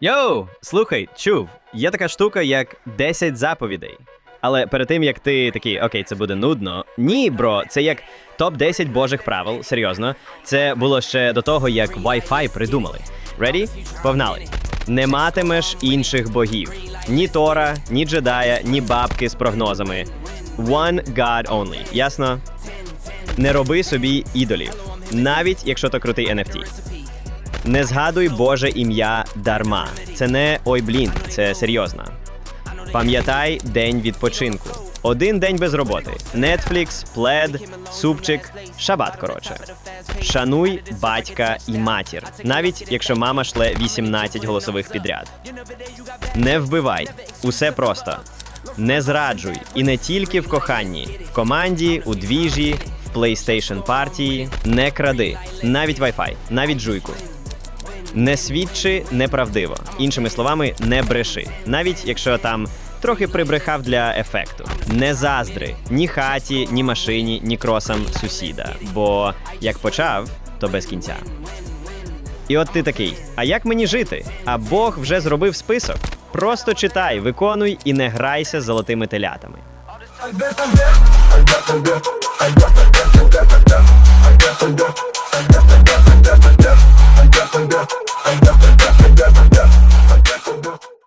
Йоу, слухай, чув, є така штука, як 10 заповідей. Але перед тим як ти такий, окей, це буде нудно. Ні, бро, це як топ 10 божих правил. Серйозно. Це було ще до того, як Wi-Fi придумали. Ready? Погнали. Не матимеш інших богів. Ні Тора, ні джедая, ні бабки з прогнозами. One God only. Ясно? Не роби собі ідолів, навіть якщо то крутий NFT. Не згадуй Боже ім'я дарма. Це не ой блін, це серйозно. Пам'ятай день відпочинку. Один день без роботи. Netflix, плед, супчик, шабат. Коротше. Шануй батька і матір, навіть якщо мама шле 18 голосових підряд. Не вбивай. Усе просто. Не зраджуй. І не тільки в коханні, в команді, у двіжі, в PlayStation партії. Не кради. Навіть Wi-Fi, навіть жуйку. Не свідчи неправдиво. Іншими словами, не бреши, навіть якщо там трохи прибрехав для ефекту. Не заздри ні хаті, ні машині, ні кросам сусіда. Бо як почав, то без кінця. І от ти такий: а як мені жити? А Бог вже зробив список. Просто читай, виконуй і не грайся з золотими телятами.